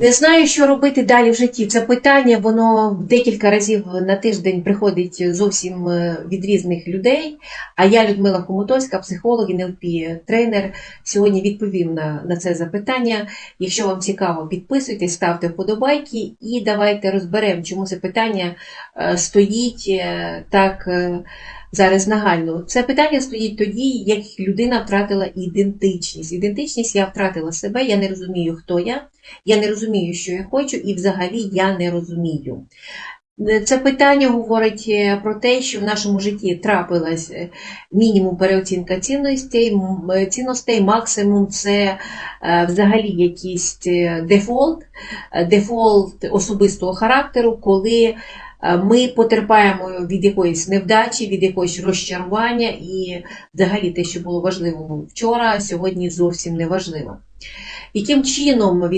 Не знаю, що робити далі в житті. Це питання, воно декілька разів на тиждень приходить зовсім е, від різних людей. А я, Людмила Хомутовська, психолог, і НЛП, тренер. Сьогодні відповім на, на це запитання. Якщо вам цікаво, підписуйтесь, ставте вподобайки і давайте розберемо, чому це питання е, стоїть е, так зараз нагально. Це питання стоїть тоді, як людина втратила ідентичність. Ідентичність я втратила себе, я не розумію, хто я. Я не розумію, що я хочу, і взагалі я не розумію. Це питання говорить е, про те, що в нашому житті трапилась е, мінімум переоцінка цінностей, е, цінностей, максимум це взагалі якийсь дефолт, дефолт особистого характеру, коли ми потерпаємо від якоїсь невдачі, від якогось розчарування, і взагалі те, що було важливо вчора, сьогодні зовсім не важливо. Яким чином